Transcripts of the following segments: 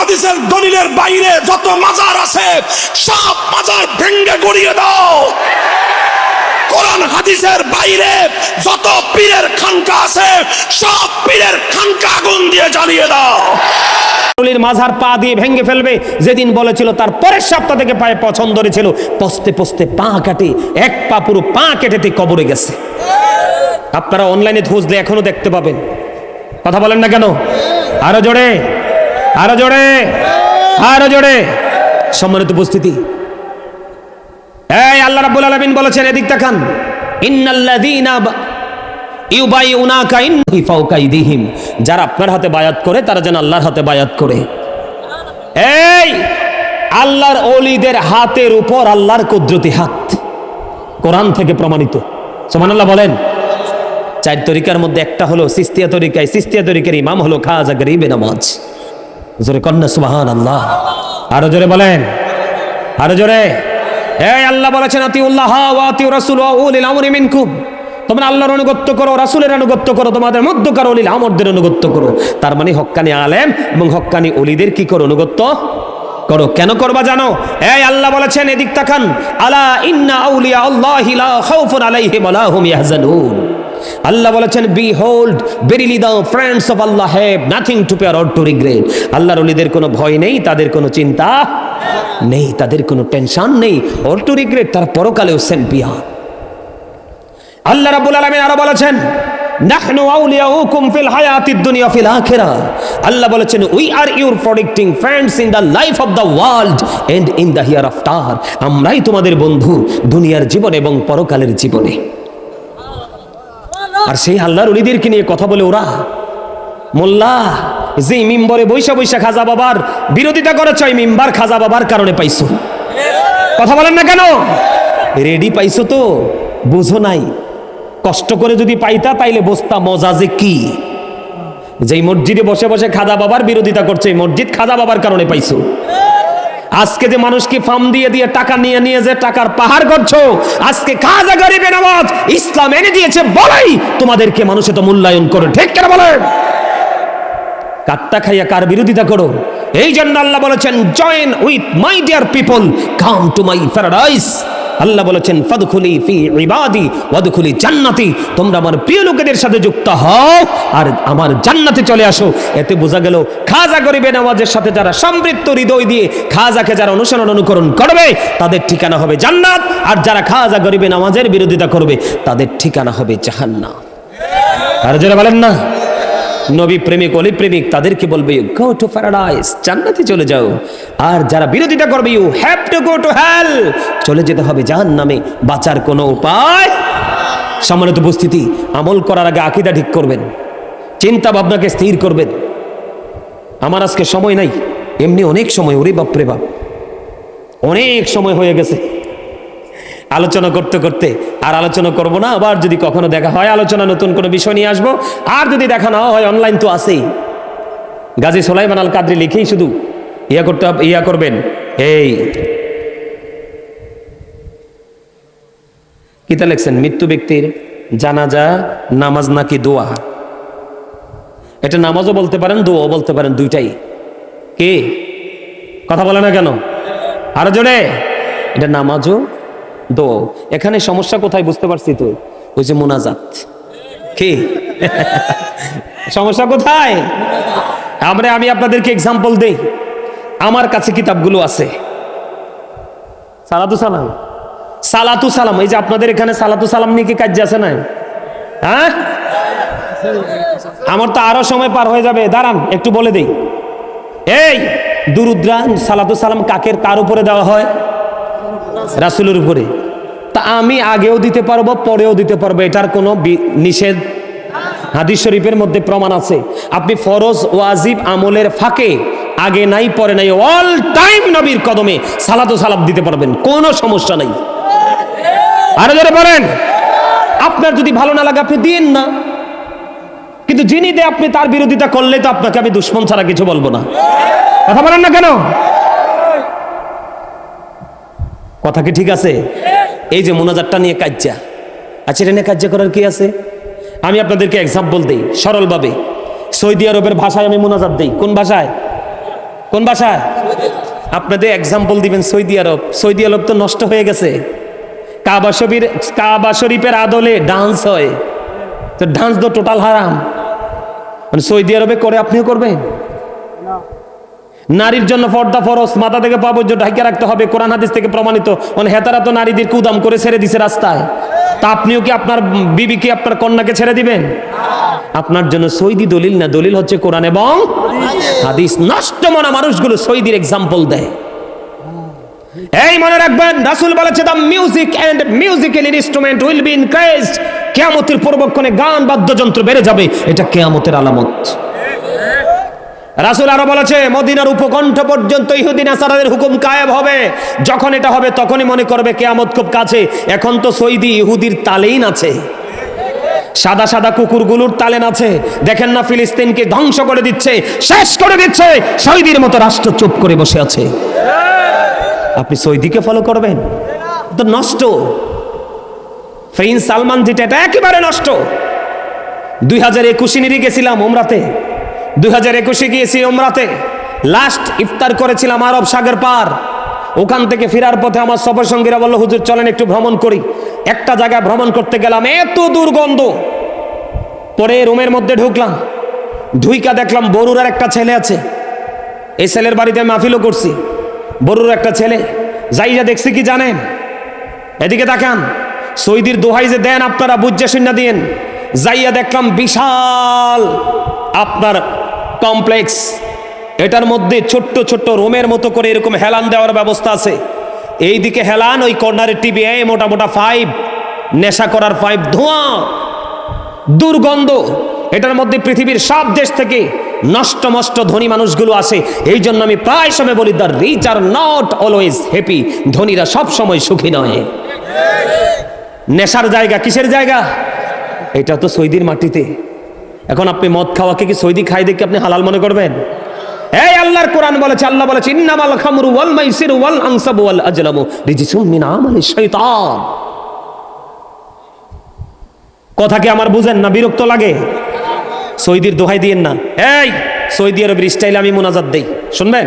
হাদিসের দলিলের বাইরে যত মাজার আছে, সব মাজার ভেঙ্গে গড়িয়ে দাও। কোরআন হাদিসের বাইরে যত পীরের খানকা আছে, সব পীরের খানকা আগুন দিয়ে জ্বালিয়ে দাও। রসুলের মাঝার পা দিয়ে ভেঙে ফেলবে। যেদিন বলেছিল, তার পরের সপ্তাহ থেকে পায়ে পছন্দ ছিল। পস্তে পস্তে পা কাটে, এক পা পুরো পা কেটেতে কবরে গেছে। আপনারা অনলাইনে খুঁজলে এখনও দেখতে পাবেন। কথা বলেন না কেন? আরও জোরে। আরও জোরে আরও জোরে। সম্মানিত উপস্থিতি। এই আল্লাহ রাব্বুল আলামিন বলেছেন, এদিক তাকান ইন্নাল্লাযীনা ইউবাইউনাকা ইন্নাহি ফাওকা আইদিহিম যারা আপনার হাতে বায়াত করে, তারা যেন আল্লাহর হাতে বায়াত করে। এই আল্লাহর ওলিদের হাতের উপর আল্লাহর কুদরতি হাত। কোরআন থেকে প্রমাণিত। সুবহানাল্লাহ বলেন, চার তরিকার মধ্যে একটা হলো সিস্তিয়া তরিকায়, সিস্তিয়া তরিকার ইমাম হলো খাজা গরিবে নামাজ। জোরে কন্যা সুবহান আল্লাহ আরও জোরে বলেন। আরও জোরে। এই আল্লাহ বলেছেন, আতিউল্লাহ আতিউ রাসূল উলিল আমরি মিনকুম। তোমরা আল্লাহর অনুগত্য করো, রাসূলের অনুগত্য করো, তোমাদের মধ্যকার অলিল আমরদের অনুগত্য করো। তার মানে হক্কানি আলেম এবং হক্কানি অলিদের কি করো অনুগত্য করো? কেন করবা জানো? এই আল্লাহ বলেছেন, এদিক তাকান, আলা ইন্না আউলিয়া আল্লাহি খাউফুন আলাইহিম ওয়া লা হুম ইয়াহজানুন। আল্লাহ বলেছেন বি হোল্ড বেরিলি দাও friends of Allah have nothing to fear or to regret আল্লাহর অলিদের কোনো ভয় নেই, তাদের কোনো চিন্তা নেই, তাদের কোনো টেনশন নেই অর টু রিগ্রেট তারা পরকালেও চ্যাম্পিয়ন আল্লাহ রাব্বুল আলামিন আরও বলেছেন, নাহনু আউলিয়াউকুম ফিল হায়াতিদ দুনিয়া ফিল আখিরা। আল্লাহ বলেছেন we are your protecting friends in the life of the world and in the hereafter আমরাই তোমাদের বন্ধু দুনিয়ার জীবন এবং পরকালের জীবনে। আর সেই আল্লাহর অলিদেরকে নিয়ে কথা বলে ওরা, মোল্লা যে মিম্বরে বৈশা বৈশা খাজা বাবার বিরোধিতা করেছ ওই মিম্বার খাজা বাবার কারণে পাইছো। কথা বলেন না কেন? রেডি পাইছো তো? বুঝো নাই। কষ্ট করে যদি পাইতা, তাইলে বসতা মজা যে কি? যেই মসজিদে বসে বসে খাজা বাবার বিরোধিতা করছে, এই মসজিদ খাজা বাবার কারণে পাইছো। আজকে যে মানুষকে ফার্ম দিয়ে দিয়ে টাকা নিয়ে নিয়ে যে টাকার পাহাড় করছ আজকে খাজা গরিবে নামাজ, ইসলাম এনে দিয়েছে বলাই তোমাদেরকে মানুষ তো মূল্যায়ন করে। ঠিক কেন বলে? কাট্টা খাইয়া কার বিরোধিতা করো? এই জন্য আল্লাহ বলেছেন join with my dear people come to my paradise আল্লাহ বলেছেন, ফাদখুলি ফি ইবাদি ওয়াদখুলি জান্নাতি। তোমরা আমার প্রিয় লোকেদের সাথে যুক্ত হও আর আমার জান্নাতে চলে আসো। এতে বোঝা গেল, খাজা গরিবে নামাজের সাথে যারা সমৃদ্ধ হৃদয় দিয়ে খাজাকে যারা অনুসরণ অনুকরণ করবে, তাদের ঠিকানা হবে জান্নাত। আর যারা খাজা গরিবে নামাজের বিরোধিতা করবে, তাদের ঠিকানা হবে জাহান্নাম। আর যারা বলেন না। নবী প্রেমিক, অলি প্রেমিক তাদেরকে বলবে গো টু প্যারাডাইস জান্নাতে চলে যাও। আর যারা বিরোধিতা করবে you have to go to hell চলে যেতে হবে জাহান্নামে, বাঁচার কোনো উপায় সম্মানিত উপস্থিতি, আমল করার আগে আকিদা ঠিক করবেন চিন্তা ভাবনাকে স্থির করবেন। আমার আজকে সময় নাই, এমনি অনেক সময়, ওরে বাপরে বাপ। অনেক সময় হয়ে গেছে। আলোচনা করতে করতে আর আলোচনা করব না। আবার যদি কখনো দেখা হয়, আলোচনা নতুন কোনো বিষয় নিয়ে আসব। আর যদি দেখা না হয় অনলাইন তো আছেই। গাজী সোলাইমান আল কাদরি লিখেই শুধু, ইয়া করতে ইয়া করবেন। এই। কিতা লেখছেন? মৃত্যু ব্যক্তির জানাজা, নামাজ নাকি দোয়া? এটা নামাজও বলতে পারেন, দোয়াও বলতে পারেন, দুইটাই। কে? কথা বলে না কেন? আরও জোরে। এটা নামাজও দো, এখানে সমস্যা কোথায় বুঝতে পারছি তো ওই যে মোনাজাত। কি? সমস্যা কোথায়? আমরা, আমি আপনাদেরকে এক্সাম্পল দেই। আমার কাছে কিতাবগুলো আছে। সালাতু সালাম। সালাতু সালাম, এই যে আপনাদের এখানে সালাতু সালাম নিয়ে কি কাজ আছে না হ্যাঁ? আমার তো আরও সময় পার হয়ে যাবে। দাঁড়ান, একটু বলে দেই। এই দুরুদ্রান সালাতু সালাম কাকের, কার উপরে দেওয়া হয়? রাসুলের উপরে। তা আমি আগেও দিতে পারব, পরেও দিতে পারব, এটার কোনো নিষেধ। হাদিস শরীফের মধ্যে প্রমাণ আছে। আপনি ফরজ, ওয়াজিব আমলের ফাঁকে, আগে নাই, পরে নাই অল টাইম নবীর কদমে সালাতো সালাম দিতে পারবেন, কোনো সমস্যা নাই। আরও ধরে বলেন। আপনার যদি ভালো না লাগে, আপনি দিন না। কিন্তু যিনি দে আপনি তার বিরোধিতা করলে তো আপনাকে আমি দুশ্মন ছাড়া কিছু বলব না। কথা বলেন না কেন? কথা কি ঠিক আছে? এই যে মোনাজারটা নিয়ে কাজ্যা আচ্ছা এটা নিয়ে কাজ্যা করার কি আছে? আমি আপনাদেরকে এক্সাম্পল দিই, সরলভাবে। সৌদি আরবের ভাষায় আমি মোনাজাত দিই। কোন ভাষায়? কোন ভাষায়? আপনাদের এক্সাম্পল দিবেন সৌদি আরব। সৌদি আরব তো নষ্ট হয়ে গেছে। কাবা শরীফের কাবা শরীফের আদলে ডান্স হয়। তো ডান্স তো টোটাল হারাম। মানে সৌদি আরবে করে আপনিও করবেন? নারীর জন্য পর্দা ফরস মাথা থেকে পা পর্যন্ত ঢাকিয়ে রাখতে হবে কোরআন হাদিস থেকে প্রমাণিত। মানে হেতারা তো নারীদের কুদাম করে ছেড়ে দিছে রাস্তায়। তা আপনিও কি আপনার বিবিকে আপনার কন্যাকে ছেড়ে দিবেন? আপনার জন্য সৌদি দলিল না দলিল হচ্ছে কোরআন এবং হাদিস। নষ্ট মনা মানুষগুলো সৌদির এক্সাম্পল দেয়। এই মনে রাখবেন রাসূল বলেছে the music and musical instrument will be increased কিয়ামতের পূর্বক্ষণে গান বাদ্যযন্ত্র বেড়ে যাবে এটা কিয়ামতের আলামত। রাসূল আরও বলেছে, মদিনার উপকণ্ঠ পর্যন্ত ইহুদিন আসারাদের হুকুম কায়েব হবে। যখন এটা হবে, তখনই মনে করবে কেয়ামত খুব কাছে। এখন তো সৌদি ইহুদির তালেইন আছে। সাদা সাদা কুকুরগুলোর তালেন আছে। দেখেন না, ফিলিস্তিনকে ধ্বংস করে দিচ্ছে, শেষ করে দিচ্ছে। সৌদির মতো রাষ্ট্র চুপ করে বসে আছে। আপনি সৌদিকে ফলো করবেন? তো নষ্ট। প্রিন্স সালমান যেটা, এটা একেবারে নষ্ট। দুই হাজার একুশে নিয়ে গেছিলাম ওমরাতে। দুই হাজার একুশে গিয়েছি ওমরাতে লাস্ট ইফতার করেছিলাম আরব সাগর পার। ওখান থেকে ফেরার পথে আমার সফর সঙ্গীরা বলল, হুজুর, চলেন একটু ভ্রমণ করি। একটা জায়গায় ভ্রমণ করতে গেলাম, এত দুর্গন্ধ। পরে রুমের মধ্যে ঢুকলাম। ঢুইকা দেখলাম বরুরার একটা ছেলে আছে। এই ছেলের বাড়িতে আমি মাহফিলও করছি। বরুর একটা ছেলে। যাইয়া দেখছি কি জানেন? এদিকে দেখান সৌদির দোহাই যে দেন আপনারা বুঝে শূন্য দিন যাইয়া দেখলাম বিশাল আপনার কমপ্লেক্স। এটার মধ্যে ছোট্ট ছোট্ট রুমের মতো করে এরকম হেলান দেওয়ার ব্যবস্থা আছে। এইদিকে হেলান, ওই কর্নারের টিভি এ মোটা মোটা ফাইভ নেশা করার ফাইভ ধোঁয়া। দুর্গন্ধ। এটার মধ্যে পৃথিবীর সব দেশ থেকে নষ্ট মষ্ট ধনী মানুষগুলো আসে। এই জন্য আমি প্রায় সময় বলি the rich are not always happy ধনীরা সব সময় সুখী নয়। নেশার জায়গা কিসের জায়গা? এটা তো সৌদির মাটিতে। এখন আপনি মদ খাওয়াকে কি সৌদি খাই দেখে আপনি হালাল মনে করবেন? এই আল্লাহর কোরআন বলেছে, আল্লাহ বলেছে, ইন্নামাল খামরু ওয়াল মাইসিরু ওয়াল আনসাবু ওয়াল আজলামু রিজিসুম মিন আমালিশ শাইতান। কথা কি আমার বুঝেন না? বিরক্ত লাগে। সৌদির দোহাই দিয়েন না। এই, সৌদি আরবের স্টাইলে আমি মোনাজাত দেই। শুনবেন?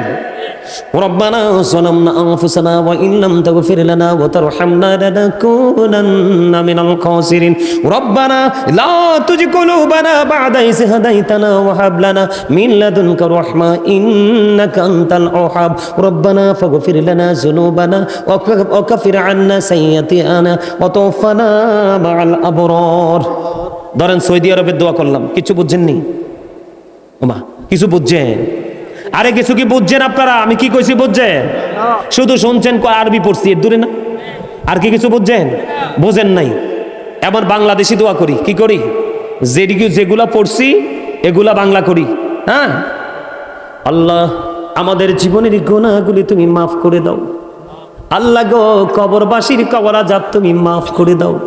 ربنا ظلمنا أنفسنا وإن لم تغفر لنا وترحمنا لنكونن من الخاسرين ربنا لا تزغ قلوبنا بعد إذ هديتنا وهب لنا من لدنك رحمة إنك أنت الوهاب ربنا فاغفر لنا ذنوبنا وك- وكفر عنا سيئاتنا وتوفنا مع الأبرار ধরেন সৌদি আরবের দোয়া করলাম কিছু বুঝছেননি ওমা কিছু বুঝছেন আরে কিছু কি বুঝছেন আপনারা? আমি কি কইছি বুঝছেন? শুধু শুনছেন আরবি পড়ছি, এর দূরে না? আর কি কিছু বুঝছেন? বোঝেন নাই। এবার বাংলাদেশি দোয়া করি, কি করি? যেদিকে যেগুলা পড়ছি, এগুলা বাংলা করি হ্যাঁ? আল্লাহ, আমাদের জীবনের গুণাগুলি তুমি মাফ করে দাও। আল্লাহ গো, কবরবাসীর কবর আজাব তুমি মাফ করে দাও।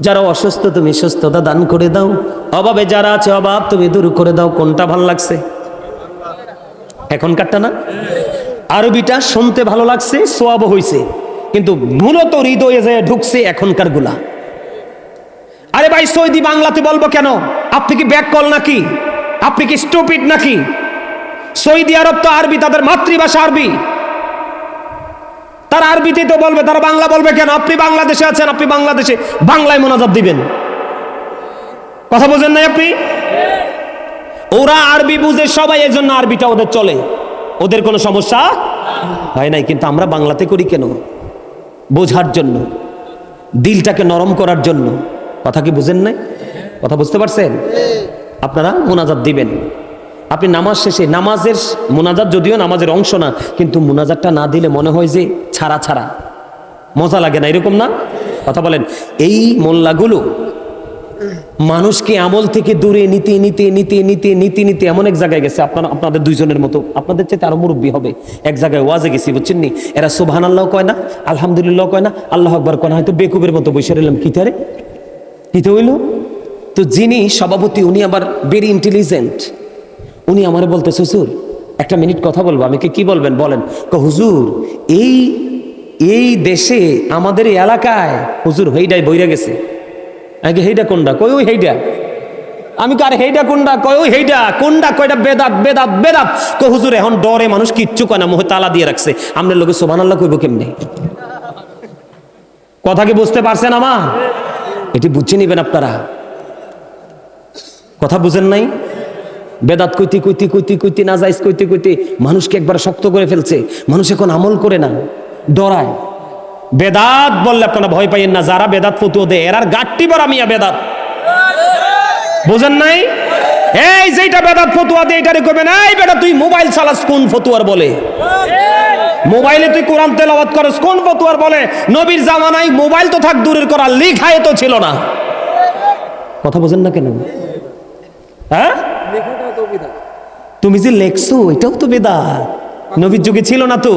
যারা অসুস্থ তুমি সুস্থতা দান করে দাও। অভাবে যারা আছে, অভাব তুমি দূর করে দাও। কোনটা ভালো লাগছে? এখনকারটা না? আরবিটা শুনতে ভালো লাগছে সোয়াব হইছে। কিন্তু মূলত হৃদয়ে যায় ঢুকছে এখনকারগুলা আরে ভাই, সৌদি বাংলাতে বলব কেন? আপনি কি ব্যাক কল নাকি? আপনি কি স্টুপিড নাকি? সৌদি আরব তো আরবি, তাদের মাতৃভাষা আরবি। তারা আরবিতে তো বলবে, তারা বাংলা বলবে কেন? আপনি বাংলাদেশে আছেন, আপনি বাংলাদেশে বাংলায় মোনাজাত দিবেন। কথা বোঝেন নাই আপনি? ওরা আরবি বুঝে, সবাই এই জন্য আরবিটা ওদের চলে। ওদের কোনো সমস্যা হয় নাই, কিন্তু আমরা বাংলাতে করি কেন? বোঝার জন্য, দিলটাকে নরম করার জন্য। কথা কি বুঝেন নাই? কথা বুঝতে পারছেন? আপনারা মোনাজাত দিবেন। আপনি নামাজ শেষে, নামাজের মোনাজাত যদিও নামাজের অংশ না, কিন্তু মোনাজাতটা না দিলে মনে হয় যে ছাড়া ছাড়া। মজা লাগে না, এরকম না? কথা বলেন, এই মোল্লাগুলো মানুষকে আমল থেকে দূরে নিতে নিতে নিতে নিতে নিতে নিতে এমন এক জায়গায় গেছে। আপনারা, আপনাদের দুইজনের মতো, আপনাদের চাইতে আরও মুরব্বী হবে। এক জায়গায় ওয়াজে গেছি, বুঝছেন নি? এরা সুবহান আল্লাহ কয় না, আলহামদুলিল্লাহ কয় না, আল্লাহ আকবর কয় না, হয়তো বেকুবের মতো বসে রইলাম। কিতারে কিতে হইল? তো যিনি সভাপতি, উনি আবার ভেরি ইন্টেলিজেন্ট উনি আমার বলতে, শ্বশুর, একটা মিনিট কথা বলব আমি কি বলবেন? বলেন। হুজুর, এই এই দেশে, আমাদের এলাকায়, হুজুর, হইডাই বইরা গেছে। আগে হেইডা কোনটা কই ওই হেইডা। আমি কার হেইটা কোনটা কই ওই হেইটা কোনটা কয়টা বেদাত বেদাত বেদাত। কো হুজুর, এখন ডরে মানুষ কিচ্ছু কয় না মোহে তালা দিয়ে রাখছে। আমরা লোকে সোমান আল্লাহ কইব কেমনে? কথা কি বুঝতে পারছেন আমার? এটি বুঝে নিবেন আপনারা। কথা বুঝেন নাই? বেদাত কইতে কইতে কইতে কইতে না যাইস কইতে কইতে মানুষকে একবার শক্ত করে ফেলছে। মানুষ এখন আমল করে না, ডরায়। বেদাত বললে আপনারা ভয় পাইয়েন না যারা বেদাত ফতুয়া দেয় এরার গাট্টি বড় মিয়া বেদাত। বুঝেন নাই? এই যেটা বেদাত ফতুয়া দেয় এটারে কইবেন এই বেটা তুই মোবাইল চালাস কোন ফতুয়ার বলে। মোবাইলে তুই কোরআন তেলাওয়াত করস কোন ফতুয়ার বলে? নবীর জামানায় মোবাইল তো থাক দূরের করা লিখায় তো ছিল না। কথা বোঝেন না কেন? হ্যাঁ? তুমি যে লেখছো এটাও তো বেদাত। নবীর যুগে ছিল না তো?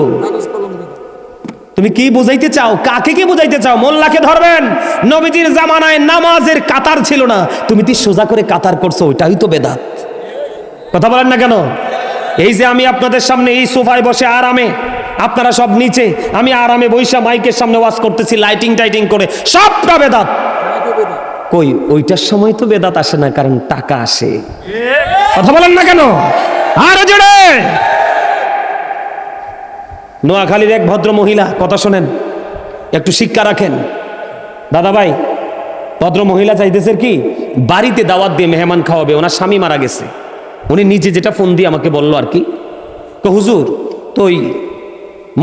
তুমি কি বুঝাইতে চাও? কাকে কি বুঝাইতে চাও? মোল্লাকে ধরবেন। নবীজির জামানায় নামাজের কাতার ছিল না। তুমি তুই সোজা করে কাতার করছ? ওইটাই তো বেদাত। কথা বলেন না কেন? এই যে আমি আপনাদের সামনে এই সোফায় বসে আরামে, আপনারা সব নিচে, আমি আরামে বৈশা মাইকের সামনে ওয়াজ করতেছি লাইটিং টাইটিং করে, সবটা বেদাত। কই, ওইটার সময় তো বেদাত আসে না, কারণ টাকা আসে। কথা বলেন না কেন? আর জোরে! নোয়াখালীর এক ভদ্র মহিলা, কথা শোনেন, একটু শিক্ষা রাখেন। দাদা ভাই, ভদ্র মহিলা চাইতেছে কি, বাড়িতে দাওয়াত দিয়ে মেহমান খাওয়াবে, ওনার স্বামী মারা গেছে। উনি নিজে যেটা ফোন দিয়ে আমাকে বলল আর কি তো হুজুর, তো ওই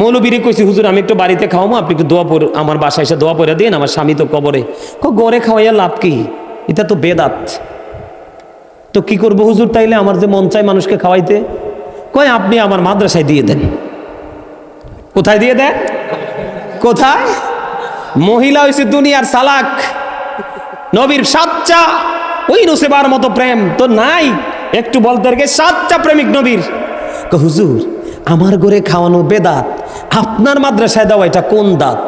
মৌলবীরে কইছি, হুজুর, আমি একটু বাড়িতে খাওয়াবো আপনি একটু দোয়া পড়ে আমার বাসায় এসে দোয়া পড়ে দিন, আমার স্বামী তো কবরে। গড়ে খাওয়াইয়া লাভ কি? এটা তো বেদাত। তো কি করব হুজুর, তাইলে আমার যে মন চায় মানুষকে খাওয়াইতে? কয়, আপনি আমার মাদ্রাসায় দিয়ে দেন। কোথায় দিয়ে দেন? কোথায়? মহিলা হয়েছে দুনিয়ার সালাক, নবীর সাচ্চা, ওই নসেবার মতো প্রেম তো নাই। একটু বলতে রেখে সাচ্চা প্রেমিক নবীর। হুজুর, আমার ঘরে খাওয়ানো বেদাত, আপনার মাদ্রাসায় দেওয়া এটা কোন দাঁত?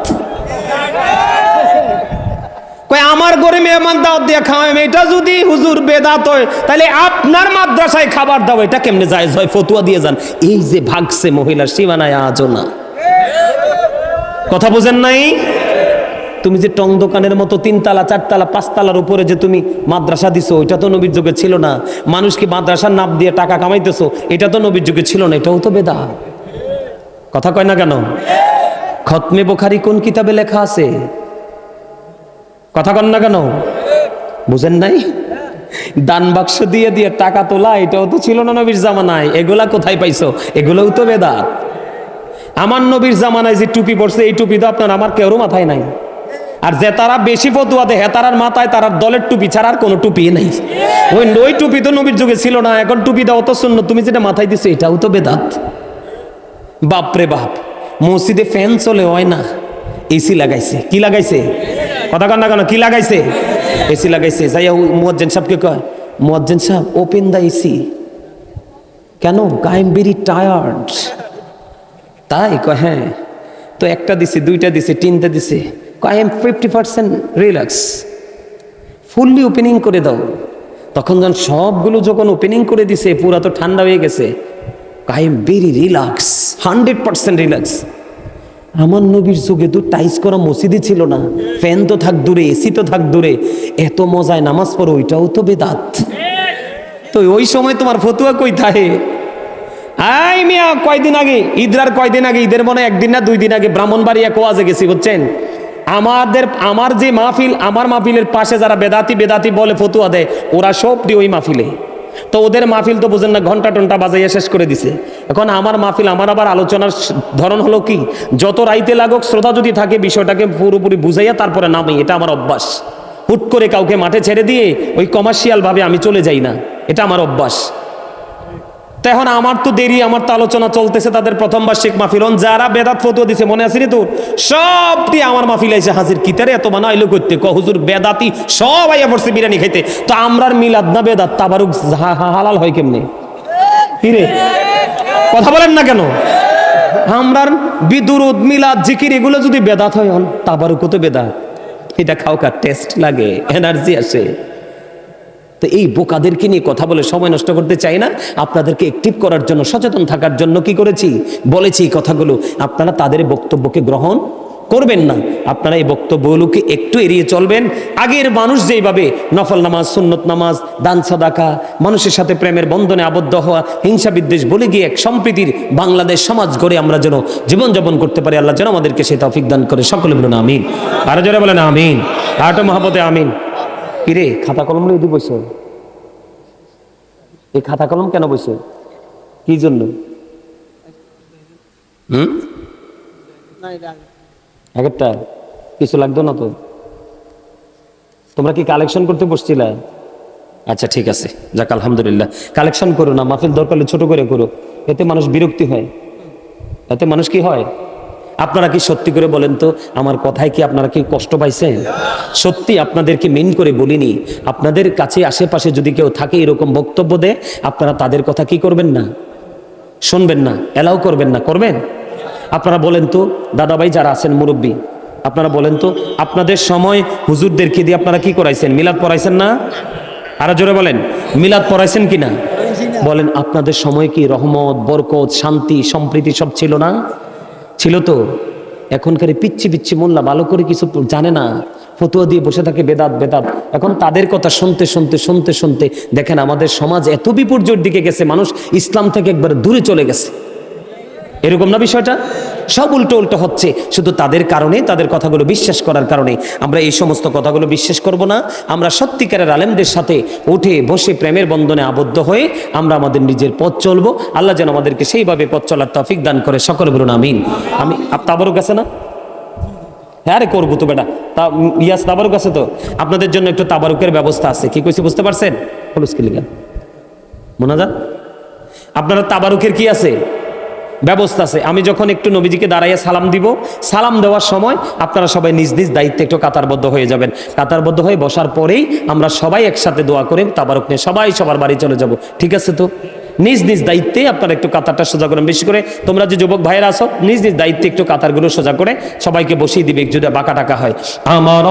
আমার ঘরে মেহমান দাওয়াত দিয়ে খাওয়াই এটা যদি হুজুর বেদাত হয়, তাহলে আপনার মাদ্রাসায় খাবার দাও, এটা কেমনে যায় হয়? ফতুয়া দিয়ে যান। এই যে ভাগছে মহিলার সীমানায় আজও না। কথা বোঝেন নাই? তুমি যে টং দোকানের মতো তিনতলা, চারতলা, পাঁচতলার উপরে যে তুমি মাদ্রাসা দিছো, এটা তো নবীর যুগে ছিল না। মানুষকে মাদ্রাসার নাম দিয়ে টাকা কামাইতেছো? এটা তো নবীর যুগে ছিল না, এটাও তো বেদা কথা কয় না কেন? খতমে বোখারি কোন কিতাবে লেখা আছে? কথা কন না কেন? বুঝেন নাই? দান বাক্স দিয়ে দিয়ে টাকা তোলা, এটাও তো ছিল না নবীর জামানায়। এগুলা কোথায় পাইছো? এগুলোও তো বেদাত। আমার নবীর জামানায় যে টুপি পড়ছে, এই টুপি তো আপনার আমার কেউরও মাথায় নাই। আর যে তারা বেশি ফতুয়া দেয় তারার মাথায় তার দলের টুপি ছাড়া আর কোনো টুপি নেই। ওই ওই টুপি তো নবীর যুগে ছিল না, এখন টুপি দাও অত শূন্য তুমি যেটা মাথায় দিছো, এটাও তো বেদাত। বাপরে বাপ, মসজিদে ফ্যান চলে হয় না, এসি লাগাইছে। কি লাগাইছে? কথা কন না কেন, কি লাগাইছে? এসি লাগাইছে। যাই মুয়াজ্জেন সাহেবকে কয়, মুয়াজ্জেন সাহেব ওপেন দ্য এসি কেন? আই এম ভেরি টায়ার্ড তাই কয় হ্যাঁ তো একটা দিছে, দুইটা দিছে, তিনটা দিছে। I am fifty percent relax fully opening করে দাও। তখন যখন সবগুলো যখন ওপেনিং করে দিছে, পুরা তো ঠান্ডা হয়ে গেছে। I am very relax hundred percent relax আমার নবীর যুগে তো টাইস করা মসজিদই ছিল না। ফ্যান তো থাক দূরে, এসি তো থাক দূরে। এত মজায় নামাজ পড়ো, ওইটাও তো বেদাত। তো ওই সময় তোমার ফতুয়া কই থাকে? আই মিয়া, কয়দিন আগে? ঈদরার কয়দিন আগে? ঈদের মনে একদিন না দুই দিন আগে ব্রাহ্মণবাড়িয়া কোয়াজে গেছি, বুঝছেন? আমাদের, আমার যে মাহফিল, আমার মাহফিলের পাশে যারা বেদাতি বেদাতি বলে ফতুয়া দেয়, ওরা সব সবটি ওই মাহফিলে। তো ওদের মাহফিল তো বুঝেন না, ঘণ্টা টন্টা বাজাইয়া শেষ করে দিছে। এখন আমার মাহফিল, আমার আবার আলোচনার ধরন হলো কি? যত রাইতে লাগুক, শ্রোতা যদি থাকে, বিষয়টাকে পুরোপুরি বুঝাইয়া তারপরে নামি এটা আমার অভ্যাস। হুট করে কাউকে মাঠে ছেড়ে দিয়ে ওই কমার্শিয়াল ভাবে আমি চলে যাই না, এটা আমার অভ্যাস। তো এখন আমার তো দেরি, আমার তো আলোচনা চলতেছে তাদের প্রথম বার্ষিক মাহফিল যারা বেদাত ফতুয়া দিছে, মনে আছে নি তোর? সবটি আমার মাহফিল এসে হাজির। কিতারে এত বানা আইলো করতে? ক, হুজুর বেদাতি সব আইয়া পড়ছে বিরিয়ানি খাইতে। তো আমরার মিলাদ না বেদাত, তাবারুক হালাল হয় কেমনে? কিরে কথা বলেন না কেন? আমরার বিদুরুদ, মিলাদ, জিকির, এগুলো যদি বেদাত হয়, তাবারুকও তো বেদাত। এটা খাওয়ার টেস্ট লাগে, এনার্জি আসে। তো এই বোকাদেরকে নিয়ে কথা বলে সময় নষ্ট করতে চাই না। আপনাদেরকে অ্যাক্টিভ করার জন্য, সচেতন থাকার জন্য কি করেছি? বলেছি এই কথাগুলো। আপনারা তাদের বক্তব্যকে গ্রহণ করবেন না। আপনারা এই বক্তব্যগুলোকে একটু এড়িয়ে চলবেন। আগের মানুষ যেইভাবে নফল নামাজ, সুন্নত নামাজ, দান সাদাকা, মানুষের সাথে প্রেমের বন্ধনে আবদ্ধ হওয়া, হিংসা বিদ্বেষ বলে গিয়ে এক সম্প্রীতির বাংলাদেশ সমাজ গড়ে আমরা যেন জীবনযাপন করতে পারি, আল্লাহ যেন আমাদেরকে সেই তৌফিক দান করে। সকলে বলুন আমিন। আরও জোরে বলেন আমিন। আটো মহাপতে আমিন। কিরে, খাতা কলম লই দিব এই খাতা কলম কেন বসে কি জন্য? একটা, কিছু লাগতো না তো। তোমরা কি কালেকশন করতে বসছিলে? আচ্ছা ঠিক আছে। যাক, আলহামদুলিল্লাহ। কালেকশন করো না, মাহফিল দরকার ছোট করে করো। এতে মানুষ বিরক্তি হয়। এতে মানুষ কি হয়? আপনারা কি সত্যি করে বলেন তো? আমার কথায় কি আপনারা কি কষ্ট পাইছেন? সত্যি আপনাদেরকে মেন করে বলিনি। আপনাদের কাছে আশেপাশে যদি কেউ থাকে এরকম বক্তব্য দেয়, আপনারা তাদের কথা কি করবেন না? শুনবেন না? এলাও করবেন না? করবেন? আপনারা বলেন তো, দাদাভাই যারা আছেন, মুরব্বী, আপনারা বলেন তো, আপনাদের সময় হুজুরদেরকে দিয়ে আপনারা কি করাইছেন? মিলাদ পড়াইছেন না? আরও জোরে বলেন, মিলাদ পড়াইছেন কি না বলেন, আপনাদের সময় কি রহমত, বরকত, শান্তি, সম্প্রীতি সব ছিল না? ছিল তো? এখনকার পিচ্ছি পিচ্ছি মোল্লা ভালো করে কিছু জানে না, ফতুয়া দিয়ে বসে থাকে বেদাত বেদাত। এখন তাদের কথা শুনতে শুনতে শুনতে শুনতে দেখেন আমাদের সমাজ এত বিপর্যয়ের দিকে গেছে, মানুষ ইসলাম থেকে একবার দূরে চলে গেছে। এরকম না বিষয়টা? সব উল্টো উল্টো হচ্ছে। শুধু তাদের কারণে, তাদের কথাগুলো বিশ্বাস করার কারণে। আমরা এই সমস্ত কথাগুলো বিশ্বাস করব না। আমরা সত্যিকারের আলেমদের সাথে উঠে বসে প্রেমের বন্ধনে আবদ্ধ হয়ে আমরা আমাদের নিজের পথ চলবো। আল্লাহ যেন আমাদেরকে সেইভাবে পথ চলার তফিক দান করে। সকল বলুন, আমিন। আমি তাবারুক আছে না? হ্যাঁ রে, করব তো বেটা। তা ইয়াস, তাবারুক আছে তো? আপনাদের জন্য একটু তাবারুকের ব্যবস্থা আছে। কি কইছি, বুঝতে পারছেন? হলুস লিগা মোনাজাত? আপনারা তাবারুকের কি আছে? ব্যবস্থা আছে। আমি যখন একটু নবীজিকে দাঁড়াইয়া সালাম দিব, সালাম দেওয়ার সময় আপনারা সবাই নিজ নিজ দায়িত্বে একটু কাতারবদ্ধ হয়ে যাবেন। কাতারবদ্ধ হয়ে বসার পরেই আমরা সবাই একসাথে দোয়া করে, তাবারক নিয়ে সবাই সবার বাড়ি চলে যাব। ঠিক আছে তো? নিজ নিজ দায়িত্বে আপনারা একটু কাতারটা সোজা করেন। বেশি করে তোমরা যে যুবক ভাইয়েরা আসো নিজ নিজ দায়িত্বে একটু কাতারগুলো সোজা করে সবাইকে বসিয়ে দিবে যদি বাঁকা টাকা হয়। আমার